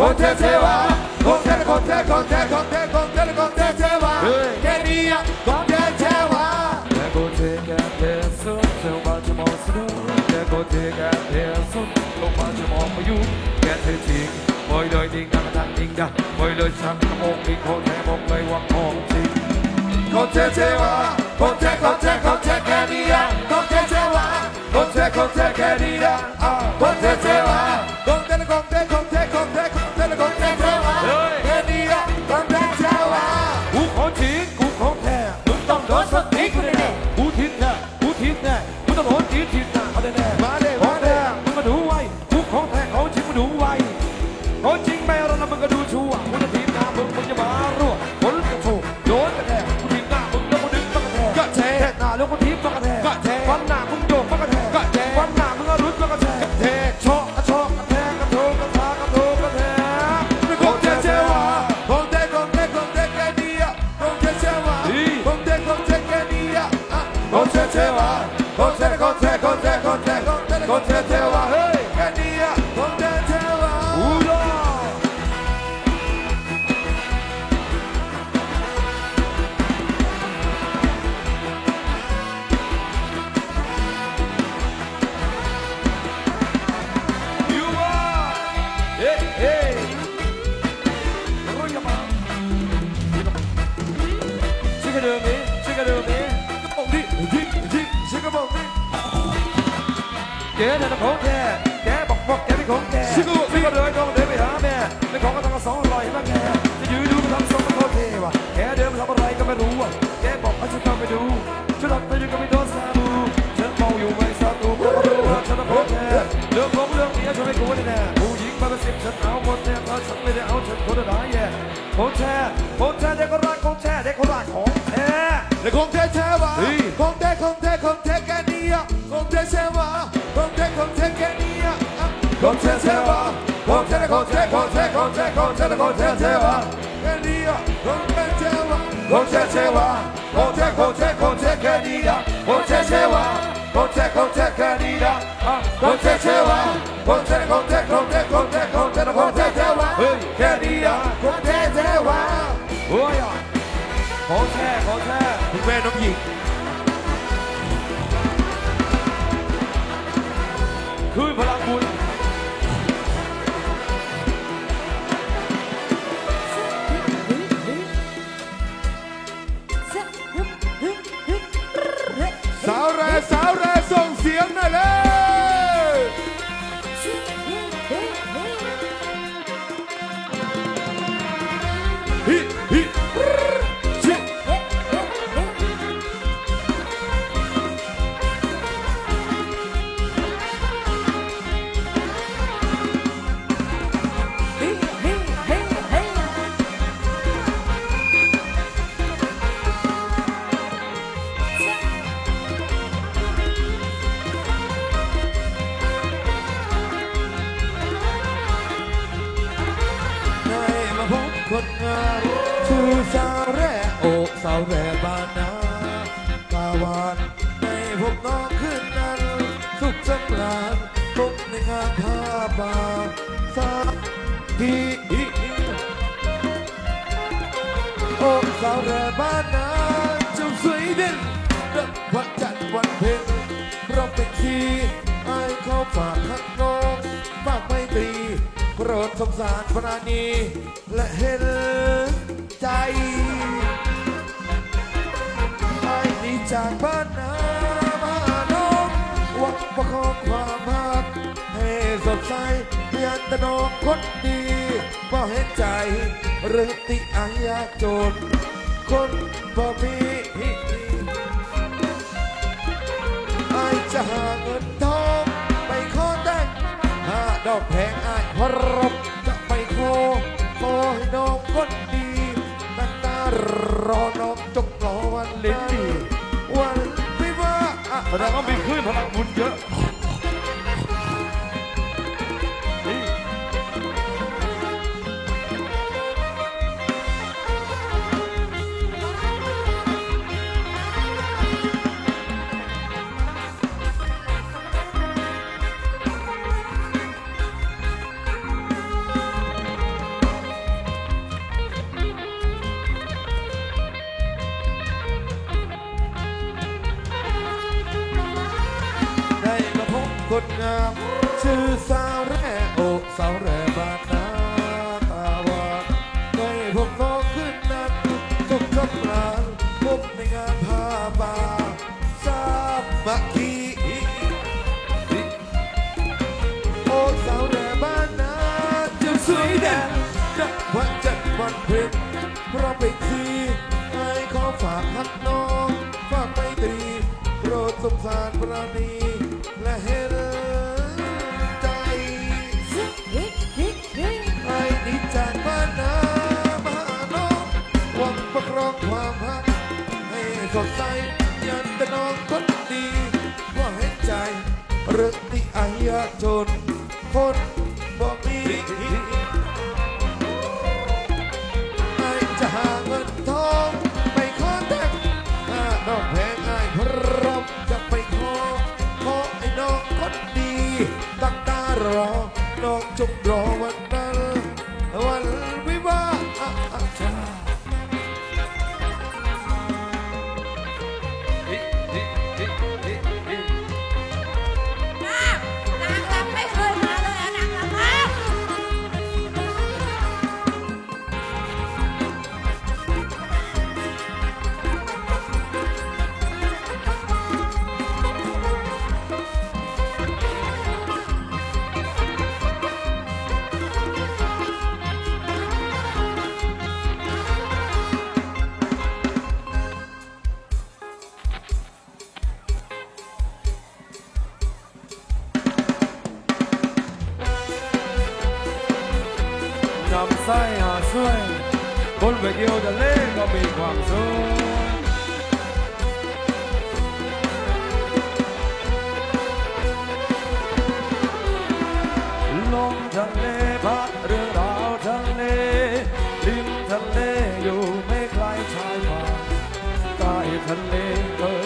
คนเทเทวาคนเทคนเทคนเทคนเทคนเทคนเทเทวาแค่นี้อะคนเทเทวา Där går till Gävlesun, så vart jag måste nu. Där ชิคกี้พายมีชิคกี้พายมีโอ้ดิดิดิชิคกี้พายนี่แกเนี่ยนะของแกแกบอกบอกแกเป็นของแกชิคกี้พายเลยต้องเดินไปหาแม่ไม่ของก็ต้องสองอร่อยแล้วแกจะยืนดูมันทำสองมันโคตรเท่ว่ะแกเดินมาทำอะไรก็ไม่รู้อะแกบอกให้ฉันเข้าไปดูฉันหลับไปอยู่ก็ไม่โดนสาบูฉันมองอยู่ไม่สาตูเพราะรู้ว่าฉันเป็นของแกเรื่องของเรื่องนี้ฉันไม่กลัวแน่ผู้หญิงมาเป็นสิบฉันเอาหมดแน่เพราะฉันไม่ได้เอา ของแท้เด็กก็รักของแท้เด็กก็รักของแท้และคนเทเทวาคนเทคนเทคนเทแค่นี้อะคนเทเทวาคนเทคนเทแค่นี้อะคนเทเทวาคนเทคนเทคนเทคนเทคนเทคนเทเทวาแค่นี้อะคนเทเทวาคนเทเทวาคนเทคนเทคนเทแค่นี้อะคนเทเทวาคนเทคนเทแค่นี้อะคนเทเทวาคนเทคนเทคนเทคนเทคนเทคนเทเทวาแค่นี้อะ ของแท้ของแท้คุณแม่น้องหญิง คือพลังบุญสาวแร่สาวแร่ส่งเสียงหน่อยเลยฮิฮิ คนงามชื่อสาวแร่โอกสาวแร่บ้านนากาวานได้พบน้องขึ้นนั้น สุขสำราญพบในงานผ้าบาสาฮีโอกสาวแร่บ้านนาเจ้าสวยเด่นดังพระจันทร์วันเพ็ญเราเป็นทีไอ้เขาฝากทัก รดสงสารปราณีและเห็นใจไอ้นี่จากบ้านนามาน้องหวังประคองความรักให้สดใสเพียงแต่น้องคนดีบ่เห็นใจหรือติอายาจน คนบ่มีไอจะหาเงินทองไปขอแต่งหาดอกแพงอายพ รบจะไปขอขอให้น้องคนดีตั้งตารอน้องจงรอวันลิ้นดีวันไม่ว่าแสดงว่ามีคลื่นพลังบุญเยอะ คนงามชื่อสาวแร่โอสาวแร่บ้านนาตาวานได้พบน้องขึ้นนั้นสุขสำราญพบในงานผ้าป่าสามัคคีโอสาวแร่บ้านนาจะสวยเด่นนับวันจันทร์วันเพ็ญเพราะเป็นทีให้ขอฝากฮักน้องฝากไมตรีโปรดสงสารปราณีและเห็น อ บนเวทีทะเลก็มีความสุขลมทะเลพัดเรือราวทะเลริมทะเลอยู่ไม่ไกลชายฝั่งใต้ทะเลเคย